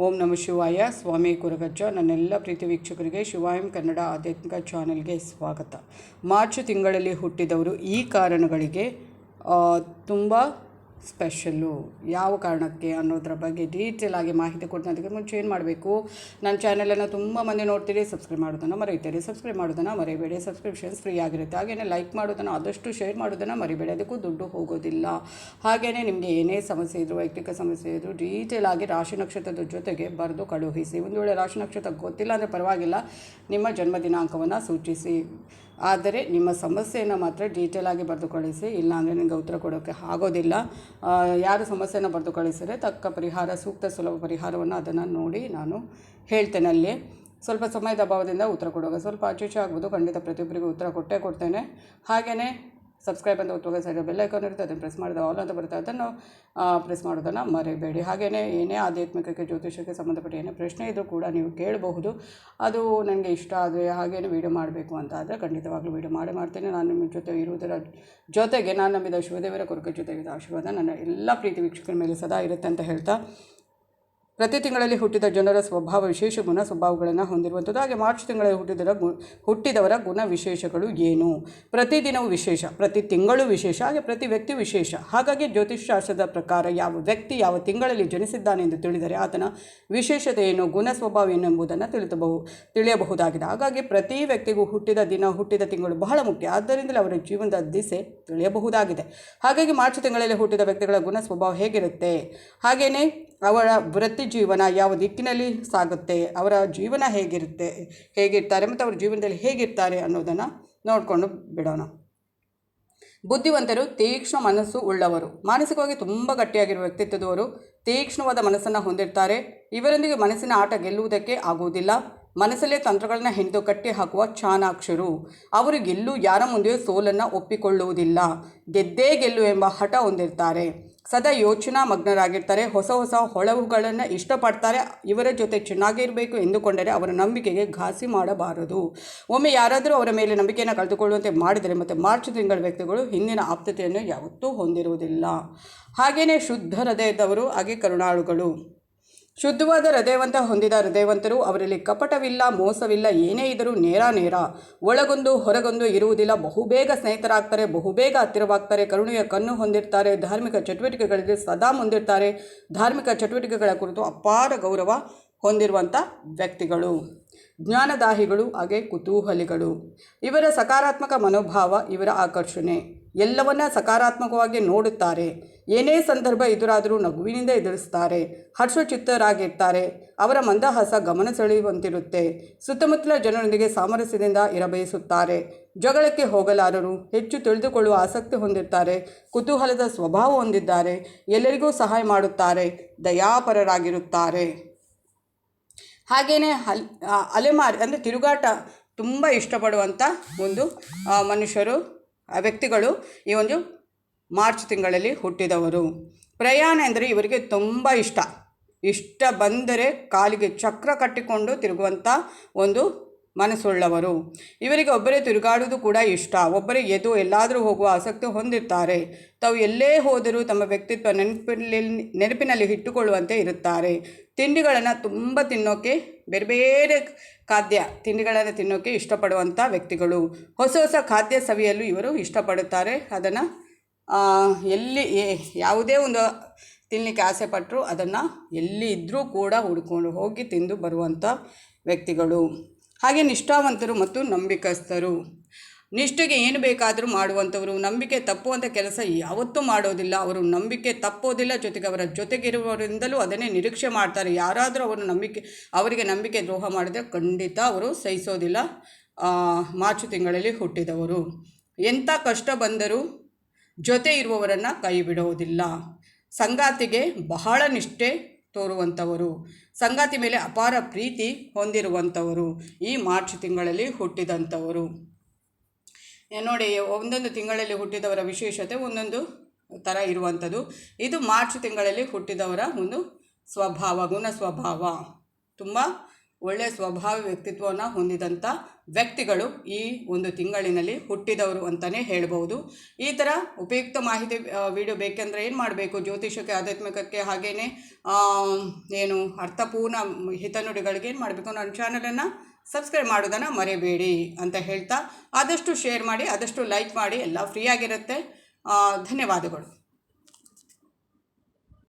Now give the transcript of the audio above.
ಓಂ ನಮ ಶಿವಾಯ. ಸ್ವಾಮಿ ಕುರಗಜ್ಜ ನನ್ನೆಲ್ಲ ಪ್ರೀತಿ ವೀಕ್ಷಕರಿಗೆ ಶಿವಾಯಂ ಕನ್ನಡ ಆಧ್ಯಾತ್ಮಿಕ ಚಾನೆಲ್ಗೆ ಸ್ವಾಗತ. ಮಾರ್ಚ್ ತಿಂಗಳಲ್ಲಿ ಹುಟ್ಟಿದವರು ಈ ಕಾರಣಗಳಿಗೆ ತುಂಬ ಸ್ಪೆಷಲ್ಲು? ಯಾವ ಕಾರಣಕ್ಕೆ ಅನ್ನೋದ್ರ ಬಗ್ಗೆ ಡೀಟೇಲ್ ಆಗಿ ಮಾಹಿತಿ ಕೊಡೋದಕ್ಕೆ ಮುಂಚೆ ಏನು ಮಾಡಬೇಕು? ನನ್ನ ಚಾನಲನ್ನು ತುಂಬ ಮಂದಿ ನೋಡ್ತೀರಿ ಸಬ್ಸ್ಕ್ರೈಬ್ ಮಾಡೋದನ್ನು ಮರೀತೀರಿ ಸಬ್ಸ್ಕ್ರೈಬ್ ಮಾಡೋದನ್ನು ಮರಿಬೇಡಿ. ಸಬ್ಸ್ಕ್ರಿಪ್ಷನ್ಸ್ ಫ್ರೀ ಆಗಿರುತ್ತೆ. ಹಾಗೆಯೇ ಲೈಕ್ ಮಾಡೋದನ್ನು, ಆದಷ್ಟು ಶೇರ್ ಮಾಡೋದನ್ನು ಮರಿಬೇಡಿ. ಅದಕ್ಕೂ ದುಡ್ಡು ಹೋಗೋದಿಲ್ಲ. ಹಾಗೆಯೇ ನಿಮಗೆ ಏನೇ ಸಮಸ್ಯೆ ಇದ್ದರೂ ವೈಯಕ್ತಿಕ ಸಮಸ್ಯೆ ಇದ್ದರೂ ಆಗಿ ರಾಶಿ ನಕ್ಷತ್ರದ ಜೊತೆಗೆ ಬರೆದು ಕಳುಹಿಸಿ. ಒಂದು ವೇಳೆ ರಾಶಿ ನಕ್ಷತ್ರ ಗೊತ್ತಿಲ್ಲ ಅಂದರೆ ಪರವಾಗಿಲ್ಲ. ನಿಮ್ಮ ಜನ್ಮ ದಿನಾಂಕವನ್ನು ಸೂಚಿಸಿ. ಆದರೆ ನಿಮ್ಮ ಸಮಸ್ಯೆಯನ್ನು ಮಾತ್ರ ಡೀಟೇಲ್ ಆಗಿ ಬರೆದು ಕಳಿಸಿ ಇಲ್ಲಾಂದರೆ ನಿಮಗೆ ಉತ್ತರ ಕೊಡೋಕ್ಕೆ ಆಗೋದಿಲ್ಲ. ಯಾರು ಸಮಸ್ಯೆಯನ್ನು ಬರೆದು ಕಳಿಸಿದರೆ ತಕ್ಕ ಪರಿಹಾರ, ಸೂಕ್ತ ಸುಲಭ ಪರಿಹಾರವನ್ನು ಅದನ್ನು ನೋಡಿ ನಾನು ಹೇಳ್ತೇನೆ ಅಲ್ಲಿ. ಸ್ವಲ್ಪ ಸಮಯದ ಅಭಾವದಿಂದ ಉತ್ತರ ಕೊಡುವಾಗ ಸ್ವಲ್ಪ ಆಚೆ ಈಚೆ ಆಗ್ಬೋದು. ಖಂಡಿತ ಪ್ರತಿಯೊಬ್ಬರಿಗೂ ಉತ್ತರ ಕೊಟ್ಟೇ ಕೊಡ್ತೇನೆ. ಹಾಗೆಯೇ ಸಬ್ಸ್ಕ್ರೈಬ್ ಅಂತ ಒತ್ತುವಾಗ ಸೈಡ್ ಬೆಲ್ ಐಕಾನ್ ಇರುತ್ತೆ, ಅದನ್ನು ಪ್ರೆಸ್ ಮಾಡಿದ ಆಲ್ ಅಂತ ಬರುತ್ತೆ, ಅದನ್ನು ಪ್ರೆಸ್ ಮಾಡೋದನ್ನು ಮರಿಬೇಡಿ. ಹಾಗೆಯೇ ಏನೇ ಆಧ್ಯಾತ್ಮಿಕಕ್ಕೆ ಜ್ಯೋತಿಷಕ್ಕೆ ಸಂಬಂಧಪಟ್ಟ ಏನೇ ಪ್ರಶ್ನೆ ಇದ್ದರೂ ಕೂಡ ನೀವು ಕೇಳಬಹುದು. ಅದು ನನಗೆ ಇಷ್ಟ ಆದರೆ ಹಾಗೇನೆ ವೀಡಿಯೋ ಮಾಡಬೇಕು ಅಂತ ಆದರೆ ಖಂಡಿತವಾಗ್ಲೂ ವೀಡಿಯೋ ಮಾಡೇ ಮಾಡ್ತೇನೆ. ನಾನು ನಿಮ್ಮ ಜೊತೆ ಇರುವುದರ ಜೊತೆಗೆ, ನಾನು ನಂಬಿದ ಶಿವದೇವರ ಕೊರಕೆ ಜೊತೆಗಿದ ಆಶೀರ್ವಾದ ನನ್ನ ಎಲ್ಲ ಪ್ರೀತಿ ವೀಕ್ಷಕರ ಮೇಲೆ ಸದಾ ಇರುತ್ತೆ ಅಂತ ಹೇಳ್ತಾ ಪ್ರತಿ ತಿಂಗಳಲ್ಲಿ ಹುಟ್ಟಿದ ಜನರ ಸ್ವಭಾವ ವಿಶೇಷ ಗುಣ ಸ್ವಭಾವಗಳನ್ನು ಹೊಂದಿರುವಂಥದ್ದು. ಹಾಗೆ ಮಾರ್ಚ್ ತಿಂಗಳಲ್ಲಿ ಹುಟ್ಟಿದರ ಗು, ಹುಟ್ಟಿದವರ ಗುಣ ವಿಶೇಷಗಳು ಏನು? ಪ್ರತಿದಿನವೂ ವಿಶೇಷ, ಪ್ರತಿ ತಿಂಗಳು ವಿಶೇಷ, ಹಾಗೆ ಪ್ರತಿ ವ್ಯಕ್ತಿ ವಿಶೇಷ. ಹಾಗಾಗಿ ಜ್ಯೋತಿಷ್ ಶಾಸ್ತ್ರದ ಪ್ರಕಾರ ಯಾವ ವ್ಯಕ್ತಿ ಯಾವ ತಿಂಗಳಲ್ಲಿ ಜನಿಸಿದ್ದಾನೆ ಎಂದು ತಿಳಿದರೆ ಆತನ ವಿಶೇಷತೆ ಏನು, ಗುಣ ಸ್ವಭಾವ ಏನು ಎಂಬುದನ್ನು ತಿಳಿದಬಹು ತಿಳಿಯಬಹುದಾಗಿದೆ. ಹಾಗಾಗಿ ಪ್ರತಿ ವ್ಯಕ್ತಿಗೂ ಹುಟ್ಟಿದ ದಿನ, ಹುಟ್ಟಿದ ತಿಂಗಳು ಬಹಳ ಮುಖ್ಯ. ಆದ್ದರಿಂದಲೇ ಅವರ ಜೀವನದ ದಿಸೆ ತಿಳಿಯಬಹುದಾಗಿದೆ. ಹಾಗಾಗಿ ಮಾರ್ಚ್ ತಿಂಗಳಲ್ಲಿ ಹುಟ್ಟಿದ ವ್ಯಕ್ತಿಗಳ ಗುಣ ಸ್ವಭಾವ ಹೇಗಿರುತ್ತೆ? ಹಾಗೆಯೇ ಅವರ ವೃತ್ತಿ ಜೀವನ ಯಾವ ದಿಕ್ಕಿನಲ್ಲಿ ಸಾಗುತ್ತೆ, ಅವರ ಜೀವನ ಹೇಗಿರುತ್ತೆ, ಹೇಗಿರ್ತಾರೆ ಮತ್ತು ಅವರ ಜೀವನದಲ್ಲಿ ಹೇಗಿರ್ತಾರೆ ಅನ್ನೋದನ್ನು ನೋಡಿಕೊಂಡು ಬಿಡೋಣ. ಬುದ್ಧಿವಂತರು ತೀಕ್ಷ್ಣ ಮನಸ್ಸು ಉಳ್ಳವರು. ಮಾನಸಿಕವಾಗಿ ತುಂಬ ಗಟ್ಟಿಯಾಗಿರುವ ವ್ಯಕ್ತಿತ್ವದವರು ತೀಕ್ಷ್ಣವಾದ ಮನಸ್ಸನ್ನು ಹೊಂದಿರ್ತಾರೆ. ಇವರೊಂದಿಗೆ ಮನಸ್ಸಿನ ಆಟ ಗೆಲ್ಲುವುದಕ್ಕೆ ಆಗುವುದಿಲ್ಲ. ಮನಸ್ಸಲ್ಲೇ ತಂತ್ರಗಳನ್ನು ಹಿಂದು ಕಟ್ಟಿ ಹಾಕುವ ಚಾಣಾಕ್ಷರು. ಅವರು ಗೆಲ್ಲು ಯಾರ ಮುಂದೆಯೂ ಸೋಲನ್ನು ಒಪ್ಪಿಕೊಳ್ಳುವುದಿಲ್ಲ. ಗೆದ್ದೇ ಗೆಲ್ಲು ಎಂಬ ಹಠ ಹೊಂದಿರ್ತಾರೆ. ಸದಾ ಯೋಚನಾ ಮಗ್ನರಾಗಿರ್ತಾರೆ. ಹೊಸ ಹೊಸ ಹೊಳವುಗಳನ್ನು ಇಷ್ಟಪಡ್ತಾರೆ. ಇವರ ಜೊತೆ ಚೆನ್ನಾಗಿರಬೇಕು ಎಂದುಕೊಂಡರೆ ಅವರ ನಂಬಿಕೆಗೆ ಘಾಸಿ ಮಾಡಬಾರದು. ಒಮ್ಮೆ ಯಾರಾದರೂ ಅವರ ಮೇಲೆ ನಂಬಿಕೆಯನ್ನು ಕಳೆದುಕೊಳ್ಳುವಂತೆ ಮಾಡಿದರೆ ಮತ್ತು ಮಾರ್ಚ್ ತಿಂಗಳ ವ್ಯಕ್ತಿಗಳು ಹಿಂದಿನ ಆಪ್ತತೆಯನ್ನು ಯಾವತ್ತೂ ಹೊಂದಿರುವುದಿಲ್ಲ. ಹಾಗೆಯೇ ಶುದ್ಧ ಹೃದಯದವರು, ಹಾಗೆ ಕರುಣಾಳುಗಳು. ಶುದ್ಧವಾದ ಹೃದಯವಂತ ಹೊಂದಿದ ಹೃದಯವಂತರು ಅವರಲ್ಲಿ ಕಪಟವಿಲ್ಲ, ಮೋಸವಿಲ್ಲ, ಏನೇ ಇದ್ದರೂ ನೇರ ನೇರ. ಒಳಗೊಂದು ಹೊರಗೊಂದು ಇರುವುದಿಲ್ಲ. ಬಹುಬೇಗ ಸ್ನೇಹಿತರಾಗ್ತಾರೆ, ಬಹುಬೇಗ ಹತ್ತಿರವಾಗ್ತಾರೆ, ಕರುಣೆಯ ಕಣ್ಣು ಹೊಂದಿರ್ತಾರೆ, ಧಾರ್ಮಿಕ ಚಟುವಟಿಕೆಗಳಲ್ಲಿ ಸದಾ ಮುಂದಿರ್ತಾರೆ. ಧಾರ್ಮಿಕ ಚಟುವಟಿಕೆಗಳ ಕುರಿತು ಅಪಾರ ಗೌರವ ಹೊಂದಿರುವಂಥ ವ್ಯಕ್ತಿಗಳು. ಜ್ಞಾನದಾಹಿಗಳು, ಹಾಗೆ ಕುತೂಹಲಿಗಳು. ಇವರ ಸಕಾರಾತ್ಮಕ ಮನೋಭಾವ, ಇವರ ಆಕರ್ಷಣೆ. ಎಲ್ಲವನ್ನ ಸಕಾರಾತ್ಮಕವಾಗಿ ನೋಡುತ್ತಾರೆ. ಏನೇ ಸಂದರ್ಭ ಎದುರಾದರೂ ನಗುವಿನಿಂದ ಎದುರಿಸ್ತಾರೆ. ಹರ್ಷಚಿತ್ತರಾಗಿರ್ತಾರೆ. ಅವರ ಮಂದಹಾಸ ಗಮನ ಸೆಳೆಯುವಂತಿರುತ್ತೆ. ಸುತ್ತಮುತ್ತಲ ಜನರೊಂದಿಗೆ ಸಾಮರಸ್ಯದಿಂದ ಇರಬಯಸುತ್ತಾರೆ. ಜಗಳಕ್ಕೆ ಹೋಗಲಾರರು ಹೆಚ್ಚು ತಿಳಿದುಕೊಳ್ಳುವ ಆಸಕ್ತಿ ಹೊಂದಿರ್ತಾರೆ. ಕುತೂಹಲದ ಸ್ವಭಾವ ಹೊಂದಿದ್ದಾರೆ. ಎಲ್ಲರಿಗೂ ಸಹಾಯ ಮಾಡುತ್ತಾರೆ. ದಯಾಪರರಾಗಿರುತ್ತಾರೆ. ಹಾಗೆಯೇ ಹಲ್ ಅಲೆಮಾರಿ ಅಂದರೆ ತಿರುಗಾಟ ತುಂಬ ಇಷ್ಟಪಡುವಂಥ ಒಂದು ಮನುಷ್ಯರು ವ್ಯಕ್ತಿಗಳು ಈ ಒಂದು ಮಾರ್ಚ್ ತಿಂಗಳಲ್ಲಿ ಹುಟ್ಟಿದವರು. ಪ್ರಯಾಣ ಎಂದರೆ ಇವರಿಗೆ ತುಂಬ ಇಷ್ಟ. ಇಷ್ಟ ಬಂದರೆ ಕಾಲಿಗೆ ಚಕ್ರ ಕಟ್ಟಿಕೊಂಡು ತಿರುಗುವಂಥ ಒಂದು ಮನಸ್ಸುಳ್ಳವರು. ಇವರಿಗೆ ಒಬ್ಬರೇ ತಿರುಗಾಡುವುದು ಕೂಡ ಇಷ್ಟ. ಒಬ್ಬರೇ ಎದು ಎಲ್ಲಾದರೂ ಹೋಗುವ ಆಸಕ್ತಿ ಹೊಂದಿರ್ತಾರೆ. ತಾವು ಎಲ್ಲೇ ಹೋದರೂ ತಮ್ಮ ವ್ಯಕ್ತಿತ್ವ ನೆನಪಿನಲ್ಲಿ ನೆನಪಿನಲ್ಲಿ ಇಟ್ಟುಕೊಳ್ಳುವಂತೆ ಇರುತ್ತಾರೆ. ತಿಂಡಿಗಳನ್ನು ತುಂಬ ತಿನ್ನೋಕೆ, ಬೇರೆ ಬೇರೆ ಖಾದ್ಯ ತಿಂಡಿಗಳನ್ನು ತಿನ್ನೋಕ್ಕೆ ಇಷ್ಟಪಡುವಂಥ ವ್ಯಕ್ತಿಗಳು. ಹೊಸ ಹೊಸ ಖಾದ್ಯ ಸವಿಯಲು ಇವರು ಇಷ್ಟಪಡುತ್ತಾರೆ. ಅದನ್ನು ಎಲ್ಲಿ ಯಾವುದೇ ಒಂದು ತಿನ್ನಲಿಕ್ಕೆ ಆಸೆ ಪಟ್ಟರು ಅದನ್ನು ಎಲ್ಲಿ ಇದ್ದರೂ ಕೂಡ ಹುಡ್ಕೊಂಡು ಹೋಗಿ ತಿಂದು ಬರುವಂಥ ವ್ಯಕ್ತಿಗಳು. ಹಾಗೆ ನಿಷ್ಠಾವಂತರು ಮತ್ತು ನಂಬಿಕಸ್ಥರು. ನಿಷ್ಠೆಗೆ ಏನು ಬೇಕಾದರೂ ಮಾಡುವಂಥವರು. ನಂಬಿಕೆ ತಪ್ಪುವಂಥ ಕೆಲಸ ಯಾವತ್ತೂ ಮಾಡೋದಿಲ್ಲ. ಅವರು ನಂಬಿಕೆ ತಪ್ಪೋದಿಲ್ಲ. ಜೊತೆಗೆ ಅವರ ಜೊತೆಗಿರುವವರಿಂದಲೂ ಅದನ್ನೇ ನಿರೀಕ್ಷೆ ಮಾಡ್ತಾರೆ. ಯಾರಾದರೂ ಅವರು ನಂಬಿಕೆ, ಅವರಿಗೆ ನಂಬಿಕೆ ದ್ರೋಹ ಮಾಡಿದರೆ ಖಂಡಿತ ಅವರು ಸಹಿಸೋದಿಲ್ಲ. ಮಾರ್ಚ್ ತಿಂಗಳಲ್ಲಿ ಹುಟ್ಟಿದವರು. ಎಂಥ ಕಷ್ಟ ಬಂದರೂ ಜೊತೆ ಇರುವವರನ್ನು ಕೈ ಬಿಡೋದಿಲ್ಲ. ಸಂಗಾತಿಗೆ ಬಹಳ ನಿಷ್ಠೆ. ತೋರುವಂಥವರು. ಸಂಗಾತಿ ಮೇಲೆ ಅಪಾರ ಪ್ರೀತಿ ಹೊಂದಿರುವಂಥವರು. ಈ ಮಾರ್ಚ್ ತಿಂಗಳಲ್ಲಿ ಹುಟ್ಟಿದಂಥವರು. ನೋಡಿ, ಒಂದೊಂದು ತಿಂಗಳಲ್ಲಿ ಹುಟ್ಟಿದವರ ವಿಶೇಷತೆ ಒಂದೊಂದು ಥರ ಇರುವಂಥದ್ದು. ಇದು ಮಾರ್ಚ್ ತಿಂಗಳಲ್ಲಿ ಹುಟ್ಟಿದವರ ಒಂದು ಸ್ವಭಾವ, ಗುಣ ಸ್ವಭಾವ. ತುಂಬ ಒಳ್ಳೆಯ ಸ್ವಭಾವ ವ್ಯಕ್ತಿತ್ವವನ್ನು ಹೊಂದಿದಂಥ ವ್ಯಕ್ತಿಗಳು ಈ ಒಂದು ತಿಂಗಳಿನಲ್ಲಿ ಹುಟ್ಟಿದವರು ಅಂತಲೇ ಹೇಳ್ಬೋದು ಈ ಥರ ಉಪಯುಕ್ತ ಮಾಹಿತಿ ವಿಡಿಯೋ ಬೇಕೆಂದರೆ ಏನು ಮಾಡಬೇಕು? ಜ್ಯೋತಿಷಕ್ಕೆ ಆಧ್ಯಾತ್ಮಿಕಕ್ಕೆ ಹಾಗೆಯೇ ಏನು ಅರ್ಥಪೂರ್ಣ ಹಿತನುಡಿಗಳಿಗೆ ಏನು ಮಾಡಬೇಕು? ನನ್ನ ಚಾನಲನ್ನು ಸಬ್ಸ್ಕ್ರೈಬ್ ಮಾಡೋದನ್ನು ಮರೆಯಬೇಡಿ ಅಂತ ಹೇಳ್ತಾ, ಆದಷ್ಟು ಶೇರ್ ಮಾಡಿ, ಆದಷ್ಟು ಲೈಕ್ ಮಾಡಿ, ಎಲ್ಲ ಫ್ರೀಯಾಗಿರುತ್ತೆ ಧನ್ಯವಾದಗಳು.